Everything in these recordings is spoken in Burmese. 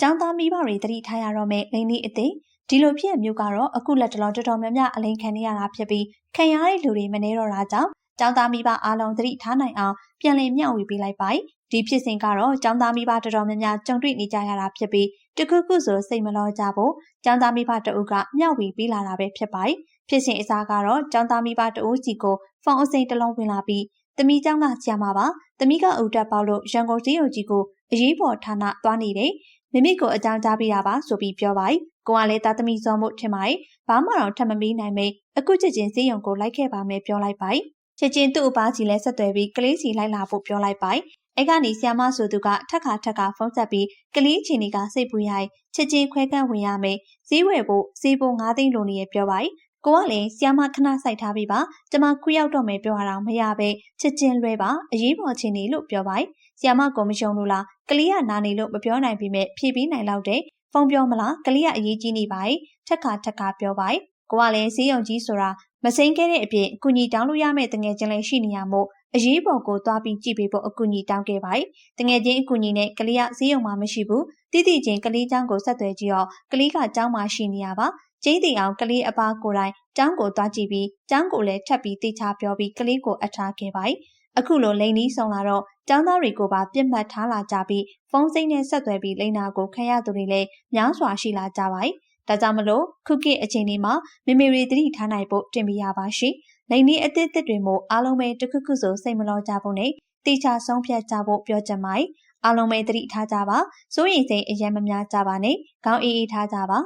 ကျောင်းသားမိဘတွေတတိထားရတော့မယ့်လိန်ဒီအသေးဒီလိုဖြစ်မျိုးကတော့အခုလက်တလောတော်တော်များများအလိန်ခံနေရတာဖြစ်ပြီးခံရတဲ့လူတွေမနေတော့တာကြောင့်ကျောင်းသားမိဘအားလုံးသတိထားနိုင်အောင်ပြန်လည်မျှဝေပေးလိုက်ပါဒီဖြစ်စဉ်ကတော့ကျောင်းသားမိဘတော်တော်များများကြုံတွေ့နေကြရတာဖြစ်ပြီးတခုခုဆိုစိတ်မလောကြဖို့ကျောင်းသားမိဘတအုပ်ကမျှဝေပေးလာတာပဲဖြစ်ပါတယ်ဖြစ်စဉ်အစားကတော့ကျောင်းသားမိဘတအုပ်စီကိုဖုန်းအစိမ်တစ်လုံးဝင်လာပြီးတမီကျောင်းကဆရာမပါတမီကအုပ်တက်ပေါလို့ရန်ကုန်စီယုံကြီးကိုအရေးပေါ်ဌာနသွားနေတယ် မိမိကိုအကြောင်းကြားပေးတာပါဆိုပြီးပြောပါတယ်ကိုကလည်းသားသမီးစောမှုထင်ပါတယ်ဘာမှတော့ထပ်မမေးနိုင်မေးအခုချက်ချင်းစီယုံကိုလိုက်ခဲ့ပါမယ်ပြောလိုက်ပါတယ်ချက်ချင်းသူ့အပားကြီးလည်းဆက်သွယ်ပြီးကလေးစီလိုက်လာဖို့ပြောလိုက်ပါတယ်အဲ့ကနေဆီယမဆိုသူကထက်ခါထက်ခါဖုန်းဆက်ပြီးကလေးချင်းတွေကစိတ်ပူရိုက်ချက်ချင်းခွဲကန့်ဝင်ရမယ်ဈေးဝယ်ဖို့ဈေးပိုး9သိန်းလိုနေရပြောပါ ကိုကလည်းဆီယမခဏစိုက်ထားပြီးပါကျမခွေရောက်တော့မယ်ပြောတာမရပဲချစ်ချင်းလွဲပါအရေးပေါ်ချင်နေလို့ပြောပါဆီယမကိုမယုံလို့လားကလေးကနာနေလို့မပြောနိုင်ပြီမဲ့ဖြည့်ပြီးနိုင်လောက်တဲ့ဖုန်းပြောမလားကလေးကအရေးကြီးနေပါထက်ခါထက်ခါပြောပါကိုကလည်းဈေးရုံကြီးဆိုတာမစိမ့်ခဲ့တဲ့အပြင်အကူအညီတောင်းလို့ရမယ့်တငယ်ချင်းလည်းရှိနေရမို့အရေးပေါ်ကိုသွားပြီးကြည့်ပေးဖို့အကူအညီတောင်းခဲ့ပါတယ်။တငယ်ချင်းအကူအညီနဲ့ကလေးကဈေးရုံမှာမရှိဘူး။တိတိချင်းကလေးကျောင်းကိုဆက်သွယ်ကြည့်တော့ကလေးကကျောင်းမှာရှိနေရပါ ကျိသိအောင်ကလေးအပားကိုတိုင်တောင်းကိုသွားကြည့်ပြီးတောင်းကိုလည်းထပ်ပြီးတိချပြောပြီးကလေးကိုအထားခဲ့ပါ යි အခုလိုလိန်နီးဆောင်လာတော့တောင်းသားတွေကိုပါပြစ်မှတ်ထားလာကြပြီးဖုန်းစိမ့်နဲ့ဆက်သွယ်ပြီးလိန်နာကိုခံရသူတွေလည်းများစွာရှိလာကြပါ යි ဒါကြောင့်မလို့ခုကစ်အချိန်ဒီမှာမေမေတွေတတိထားနိုင်ဖို့တင်ပြရပါရှိလိန်နီးအသစ်သစ်တွေမို့အားလုံးပဲတစ်ခုခုဆိုစိတ်မလောကြဖို့နဲ့တိချဆုံးဖြတ်ကြဖို့ပြောချင်ပါ යි အားလုံးပဲတတိထားကြပါစိုးရင်စိတ်အရင်မများကြပါနဲ့ခေါင်းအေးအေးထားကြပါ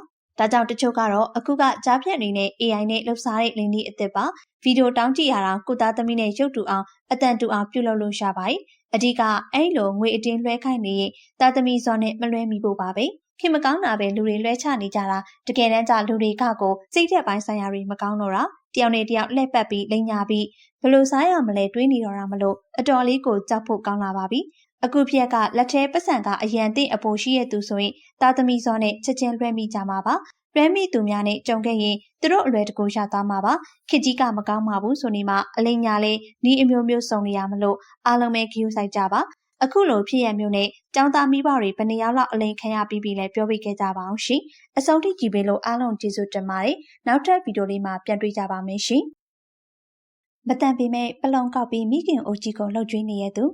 ဒါကြောင့်တချို့ကတော့အခုကကြားဖြတ်နေနဲ့ AI နဲ့လှုပ်ရှားတဲ့လိန်ဒီအစ်စ်ပါဗီဒီယိုတောင်းကြည့်ရတာကိုသားသမီးနဲ့ရုပ်တူအောင်အတန်တူအောင်ပြုလုပ်လို့ရပါတယ်အဓိကအဲ့လိုငွေအတင်းလွှဲခိုင်းနေရင်သားသမီးစောနဲ့မလွှဲမိဖို့ပါပဲခင်မကောင်းတာပဲလူတွေလွှဲချနေကြတာတကယ်တမ်းကျလူတွေကကိုစိတ်သက်ပိုင်းဆိုင်ရာတွေမကောင်းတော့တာတယောက်နဲ့တယောက်လှည့်ပတ်ပြီးလိန်ညာပြီးဘလို့စားရမလဲတွေးနေတော့တာမလို့အတော်လေးကိုကြောက်ဖို့ကောင်းလာပါပြီ အခုပြက်ကလက်ထဲပတ်စံကအရန်သိအပေါ်ရှိရဲ့သူဆိုရင်သားသမီးစောနဲ့ချက်ချင်းလွှဲမိကြမှာပါလွှဲမိသူများနဲ့ကြုံခဲ့ရင်သူတို့အလွယ်တကူရသွားမှာပါခစ်ကြီးကမကောင်းပါဘူးဆိုနေမှအလိညာလေးနီးအမျိုးမျိုးစုံနေရမလို့အားလုံးပဲခရူးဆိုင်ကြပါအခုလိုဖြစ်ရမျိုးနဲ့ကျောင်းသားမိဘတွေဘယ်နှယောက်လောက်အလိန်ခံရပြီးပြီလဲပြောပြခဲ့ကြပါအောင်ရှင်။အဆုံးထိကြည့်ပေးလို့အားလုံးကျေးဇူးတင်ပါတယ်။နောက်ထပ်ဗီဒီယိုလေးမှာပြန်တွေ့ကြပါမယ်ရှင်။မတန်ပေမဲ့ပလုံကောက်ပြီးမိခင်အိုကြီးကိုလှုပ်ကြွေးနေရသူ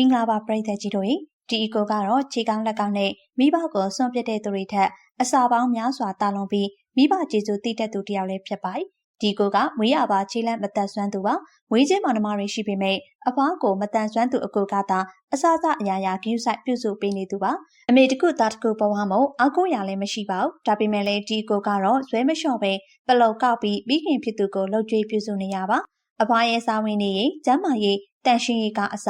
မင်္ဂလာပါပရိသတ်ကြီးတို့ရေဒီအီကိုကတော့ခြေကောင်းလက်ကောင်းနဲ့မိဘကိုစွန့်ပစ်တဲ့သူတွေထက်အစာပေါင်းများစွာတာလွန်ပြီးမိဘကျေးဇူးသိတတ်သူတယောက်လည်းဖြစ်ပါတယ်ဒီကိုကမွေးရပါခြေလန့်မသက်ဆွမ်းသူပါမွေးချင်းမောင်နှမတွေရှိပေမဲ့အဖွားကိုမတန်ဆွမ်းသူအကိုကသာအစစအရာရာဂိူးဆိုင်ပြုစုပေးနေသူပါအမေတခုသားတခုဘဝမို့အကိုရလည်းမရှိပါဘူးဒါပေမဲ့လည်းဒီကိုကတော့ဇွဲမလျှော့ပဲပလုံကောက်ပြီးပြီးခင်ဖြစ်သူကိုလှုပ်ကြွေးပြုစုနေရပါအဖွားရဲ့စာဝင်နေရင်ကျမ်းမာရေး တန်ရှင်းရေးကအစ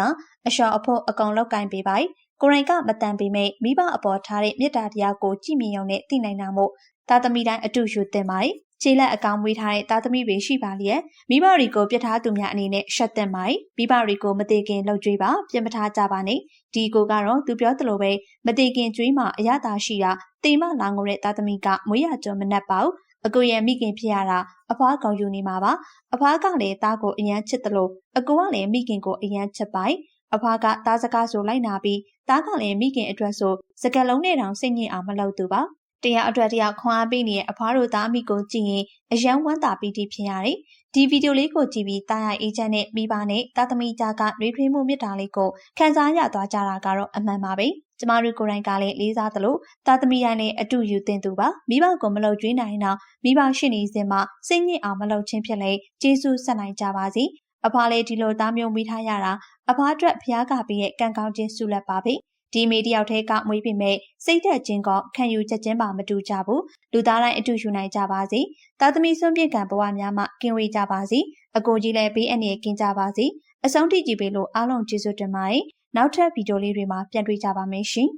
အလျှော်အဖို့အကုန်လောက်ကင်ပေးပါကိုရိုင်ကမတန်ပေမဲ့မိဘအပေါ်ထားတဲ့မေတ္တာတရားကိုကြည်မြင်ရုံနဲ့သိနိုင်တာမို့သားသမီးတိုင်းအတူယူသင့်ပါတယ်ခြေလက်အကောင်မွေးထားတဲ့သားသမီးတွေရှိပါလျက်မိဘတွေကိုပြစ်ထားသူများအနေနဲ့ရှက်တင်ပါမိဘတွေကိုမသေးခင်လှုပ်ကြွေးပါပြင်မထားကြပါနဲ့ဒီကိုကတော့သူပြောသလိုပဲမသေးခင်ကြွေးမှအရသာရှိတာတေမလောင်ငုံတဲ့သားသမီးကမွေးရကြုံမနှက်ပါဘူး အကိုရဲ့မိခင်ဖြစ်ရတာအဖွားကောင်ယူနေမှာပါအဖွားကလည်းသားကိုအရန်ချစ်တယ်လို့အကိုကလည်းမိခင်ကိုအရန်ချစ်ပိုင်အဖွားကသားစကားဆိုလိုက်နာပြီးသားကလည်းမိခင်အတွက်ဆိုစကလုံးနဲ့တောင်စိတ်ညစ်အောင်မလုပ်သူပါတရားအတွက်တရားခွန်အားပေးနေတဲ့အဖွားတို့သားမိကိုကြည့်ရင်အယံဝမ်းသာပီတိဖြစ်ရတယ်။ဒီဗီဒီယိုလေးကိုကြည့်ပြီးတာယာအေဂျင့်နဲ့မိဘနဲ့သားသမီးကြားကနှွေးထွေးမှုမြတ်တာလေးကိုခံစားရသွားကြတာကတော့အမှန်ပါပဲ။ ကျမတို့ကိုယ်တိုင်ကလည်းလေးစားသလိုသားသမီးတိုင်းနဲ့အတူယူတင်သူပါမိဘကိုမလုံကျွေးနိုင်တော့မိဘရှိနေစဉ်မှာစိတ်ညစ်အောင်မလုပ်ချင်းဖြစ်လေကျေးဇူးဆက်နိုင်ကြပါစေအဖွားလေးဒီလိုသားမျိုးမိထားရတာအဖွားအတွက်ဖျားကပြီးရဲ့ကံကောင်းခြင်းဆုလက်ပါပဲဒီမေတယောက်တည်းကမွေးပေမဲ့စိတ်သက်ခြင်းကခံယူချက်ချင်းပါမတူကြဘူးလူသားတိုင်းအတူယူနိုင်ကြပါစေသားသမီးစွန့်ပြစ်ကံဘဝများမှကင်းဝေးကြပါစေအကိုကြီးလည်းဘေးအန္တရာယ်ကင်းကြပါစေအဆုံးထိကြည့်ပေးလို့အားလုံးကျေးဇူးတင်ပါတယ် နောက်ထပ်ဗီဒီယိုလေးတွေမှာပြန်တွေ့ကြပါမယ်ရှင်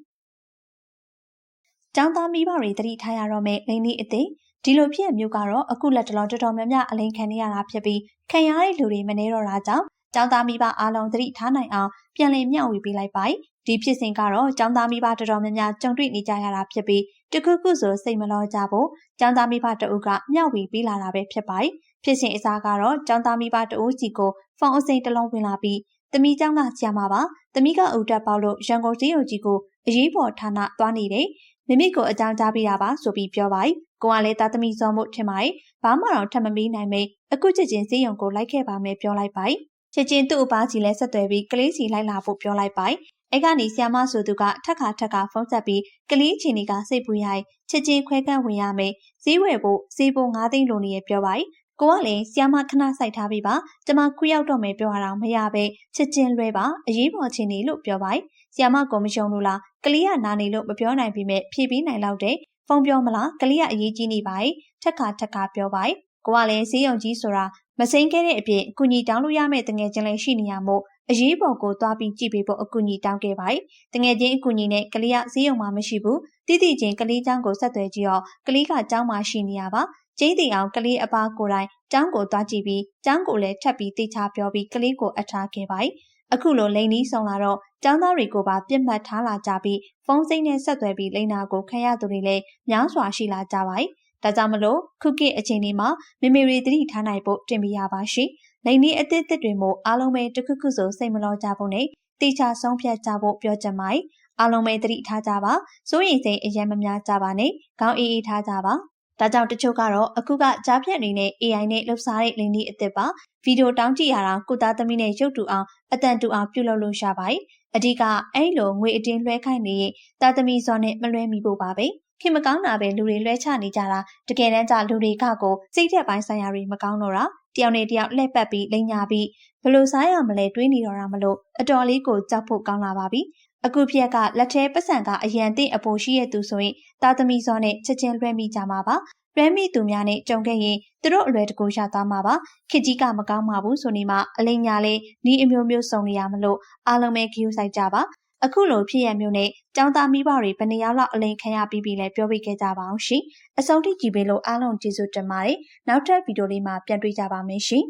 ကျောင်းသားမိဘတွေတတိထားရတော့မယ့်လိန်လေးအသေးဒီလိုဖြစ်မျိုးကတော့အခုလက်တလောတော်တော်များများအလိန်ခံနေရတာဖြစ်ပြီးခံရတဲ့လူတွေမနေတော့တာကြောင့်ကျောင်းသားမိဘအားလုံးသတိထားနိုင်အောင်ပြန်လည်မျှဝေပေးလိုက်ပါဒီဖြစ်စဉ်ကတော့ကျောင်းသားမိဘတော်တော်များများကြုံတွေ့နေကြရတာဖြစ်ပြီးတခုခုဆိုစိတ်မလောကြဖို့ကျောင်းသားမိဘတအုပ်ကမျှဝေပေးလာတာပဲဖြစ်ပါတယ်ဖြစ်စဉ်အစားကတော့ကျောင်းသားမိဘတအုပ်စီကိုဖုန်းအစိမ်းတစ်လုံးဝင်လာပြီး တမီကျောင်းကဆရာမပါတမီကအုပ်တက်ပေါလို့ရန်ကုန်စီယုံကြီးကိုအရေးပေါ်ဌာနသွားနေတယ်မမိမိကိုအကြောင်းကြားပေးတာပါဆိုပြီးပြောပါတယ်ကိုကလည်းသားသမီးစောမှုထင်ပါတယ်ဘာမှတော့ထပ်မပြီးနိုင်မေအခုချက်ချင်းစေးရုံကိုလိုက်ခဲ့ပါမယ်ပြောလိုက်ပါတယ်ချက်ချင်းသူ့အပားကြီးလည်းဆက်သွယ်ပြီးကလေးစီလိုက်လာဖို့ပြောလိုက်ပါတယ်အဲ့ကနေဆီယမဆိုသူကထက်ခါထက်ခါဖုန်းဆက်ပြီးကလေးချင်းဒီကစိတ်ပူရိုက်ချက်ချင်းခွဲကန့်ဝင်ရမယ်ဈေးဝယ်ဖို့ဈေးပုံ9သိန်းလိုနေရပြောပါ ကိုကလည်းဆီယမခဏစိုက်ထားပြီးပါကျမခွေရောက်တော့မယ်ပြောရအောင်မရပဲချက်ချင်းလွဲပါအရေးပေါ်ချင်းနေလို့ပြောပါဆီယမကိုမယုံလို့လားကလေးကနာနေလို့မပြောနိုင်ပြီမဲ့ဖြေပြီးနိုင်တော့တဲ့ဖုန်းပြောမလားကလေးကအရေးကြီးနေပါထက်ခါထက်ခါပြောပါကိုကလည်းဈေးရုံကြီးဆိုတာမစိမ့်ခဲ့တဲ့အပြင်အကူကြီးတောင်းလို့ရမယ့်တငယ်ချင်းလည်းရှိနေရမို့အရေးပေါ်ကိုသွားပြီးကြည့်ပေးဖို့အကူအညီတောင်းခဲ့ပါတယ်။တငယ်ချင်းအကူအညီနဲ့ကလေးကဈေးရုံမှာမရှိဘူး။တိတိချင်းကလေးချောင်းကိုဆက်သွယ်ကြည့်တော့ကလေးကကျောင်းမှာရှိနေရပါ။ ကျင်းတီအောင်ကလေးအပါကိုယ်တိုင်ကျောင်းကိုသွားကြည့်ပြီးကျောင်းကိုလည်းထပ်ပြီးတိချပြောပြီးကလေးကိုအထားခဲ့ပါတယ်။အခုလိုလိန်နီးဆောင်လာတော့ကျောင်းသားတွေကိုပါပြစ်မှတ်ထားလာကြပြီးဖုန်းစိမ့်နဲ့ဆက်သွယ်ပြီးလိန်နာကိုခံရသူတွေလည်းများစွာရှိလာကြပါတယ်။ဒါကြောင့်မလို့ခုခေတ်အချိန်ဒီမှာမေမေရီသတိထားနိုင်ဖို့တင်ပြရပါရှိ။လိန်နီးအသစ်သစ်တွေမို့အားလုံးပဲတခုခုဆိုစိတ်မလောကြဖို့နဲ့တေချာဆုံးဖြတ်ကြဖို့ပြောချင်ပါတယ်အားလုံးပဲသတိထားကြပါစိုးရိမ်စိတ်အရင်မများကြပါနဲ့ခေါင်းအေးအေးထားကြပါ ဒါကြောင့်တချို့ကတော့အခုကကြားဖြတ်အနေနဲ့ AI နဲ့လှုပ်ရှားတဲ့လိန်ဒီအစ်စ်ပါဗီဒီယိုတောင်းကြည့်ရတာကိုသားသမီးနဲ့ရုပ်တူအောင်အတန်တူအောင်ပြုလုပ်လို့ရပါတယ်အဓိကအဲ့လိုငွေအတင်းလွှဲခိုင်းနေရင်သားသမီးစောနဲ့မလွှဲမိဖို့ပါပဲခင်မကောင်းတာပဲလူတွေလွှဲချနေကြတာတကယ်တမ်းကျလူတွေကကိုစိတ်သက်ပိုင်းဆိုင်ရာတွေမကောင်းတော့တာတယောက်နဲ့တယောက်လှည့်ပတ်ပြီးလိန်ညာပြီးဘလို့စားရမလဲတွေးနေတော့တာမလို့အတော်လေးကိုကြောက်ဖို့ကောင်းလာပါပြီ အခုပြက်ကလက်ထဲပတ်စံကအရန်တဲ့အပေါ်ရှိရဲ့သူဆိုရင်တာသမီစောနဲ့ချက်ချင်းလွှဲမိကြမှာပါလွှဲမိသူများနဲ့ကြုံခဲ့ရင်သူတို့အလွယ်တကူရသွားမှာပါခစ်ကြီးကမကောင်းပါဘူးဆိုနေမှအလိညာလေးနီးအမျိုးမျိုးစုံနေရမလို့အားလုံးပဲခ ्यू ဆိုင်ကြပါအခုလိုဖြစ်ရမျိုးနဲ့ចောင်းသားမိဘတွေဘယ်နှယောက်လောက်အလိန်ခံရပြီးပြီလဲပြောပြခဲ့ကြပါအောင်ရှင်။အဆုံးထိကြည့်ပေးလို့အားလုံးကျေးဇူးတင်ပါတယ်။နောက်ထပ်ဗီဒီယိုလေးမှာပြန်တွေ့ကြပါမယ်ရှင်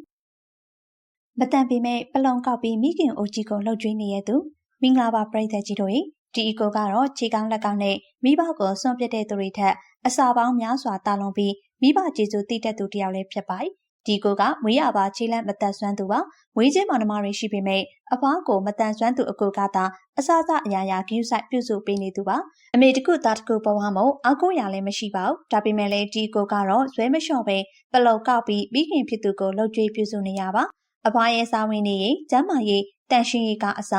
။မတန်ပေမဲ့ပလုံကောက်ပြီးမိခင်အိုကြီးကိုလှုပ်ကြွေးနေရသူ မင်္ဂလာပါပရိသတ်ကြီးတို့ရေဒီအီကိုကတော့ခြေကောင်းလက်ကောင်းနဲ့မိဘကိုစွန့်ပစ်တဲ့သူတွေထက်အစာပေါင်းများစွာတာလွန်ပြီးမိဘကျေးဇူးတည်တတ်သူတယောက်လည်းဖြစ်ပါတယ်ဒီကိုကမွေးရပါခြေလက်မသက်ဆွမ်းသူပါမွေးချင်းမောင်နှမတွေရှိပေမဲ့အဖွားကိုမတန်ဆွမ်းသူအကိုကသာအစစအရာရာဂယူဆိုင်ပြုစုပေးနေသူပါအမေတကုသားတကုဘဝမို့အကိုရလည်းမရှိပါဘူးဒါပေမဲ့လည်းဒီကိုကတော့ဇွဲမလျှော့ပဲပလုတ်ကောက်ပြီးပြီးခင်ဖြစ်သူကိုလှုပ်ကြွေးပြုစုနေရပါ အဖွားရဲ့စာဝင်နေရင်ကျမ်းမာရေးတန်ရှင်းရေးကအစ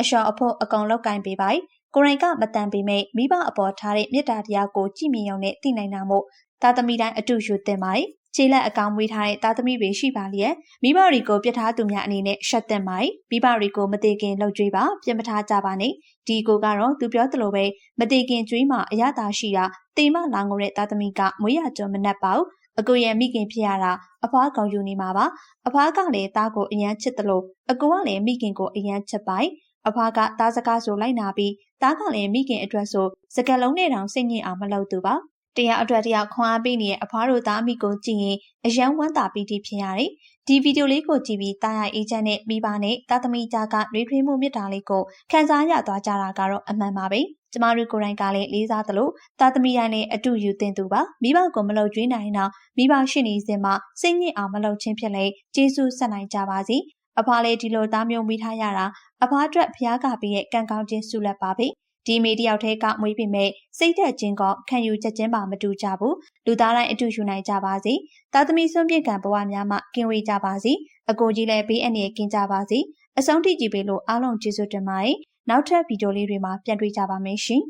အလျှော်အဖို့အကောင်လောက်ကင်ပေးပါကိုရိုင်ကမတန်ပေမဲ့မိဘအပေါ်ထားတဲ့မေတ္တာတရားကိုကြည်မြင်ရုံနဲ့သိနိုင်တာမို့သားသမီးတိုင်းအတူယူသင်ပါတယ်ခြေလက်အကောင်မွေးထားတဲ့သားသမီးတွေရှိပါလျက်မိဘတွေကိုပြစ်ထားသူများအနေနဲ့ရှက်သင့်ပါ။မိဘတွေကိုမသေးခင်လှုပ်ကြွေးပါပြစ်မထားကြပါနဲ့။ဒီကိုကတော့သူပြောသလိုပဲမသေးခင်ကြွေးမှအရသာရှိတာတိမ်မလောင်ကိုတဲ့သားသမီးကမွေးရကြုံမနှက်ပါဘူး။ အကိုရဲ့မိခင်ဖြစ်ရတာအဖွားကောင်ယူနေမှာပါ။အဖွားကလည်းသားကိုအရန်ချစ်တယ်လို့အကိုကလည်းမိခင်ကိုအရန်ချစ်ပါ။အဖွားကသားစကားဆိုလိုက်နာပြီးသားကလည်းမိခင်အတွက်ဆိုစကလုံးနဲ့တောင်စိတ်ညစ်အောင်မလုပ်သူပါ။ တရားအတွက်တရားခွန်အားပေးနေတဲ့အဖွားတို့သားအမိကိုကြည့်ရင်အယံဝမ်းသာပီတိဖြစ်ရတယ်။ဒီဗီဒီယိုလေးကိုကြည့်ပြီးတာယာအေဂျင့်နဲ့မိဘနဲ့သားသမီးကြားကနှွေးထွေးမှုမြတ်တာလေးကိုခံစားရသွားကြတာကတော့အမှန်ပါပဲ။ကျမတို့ကိုယ်တိုင်ကလည်းလေးစားသလိုသားသမီးတိုင်းလည်းအတူယူသင့်သူပါ။မိဘကိုမလုပ်ကျွေးနိုင်တော့မိဘရှိနေစဉ်မှာစိတ်ညစ်အောင်မလုပ်ချင်းဖြစ်လေကျေးဇူးဆက်နိုင်ကြပါစေ။အဖွားလေးဒီလိုသားမျိုးမိထားရတာအဖွားအတွက်ဖျားကပေးရဲ့ကံကောင်းခြင်းဆုလက်ပါပဲ။ ဒီမေတယောက်တည်းကမွေးပေမဲ့စိတ်သက်ခြင်းကခံယူချက်ချင်းပါမတူကြဘူးလူသားတိုင်းအတူယူနိုင်ကြပါစေသားသမီးစွန့်ပြစ်ကံဘဝများမှကင်းဝေးကြပါစေအကိုကြီးလည်းဘေးအန္တရာယ်ကင်းကြပါစေအဆုံးထိကြည့်ပေးလို့အားလုံးကျေးဇူးတင်ပါတယ်နောက်ထပ်ဗီဒီယိုလေးတွေမှာပြန်တွေ့ကြပါမယ်ရှင်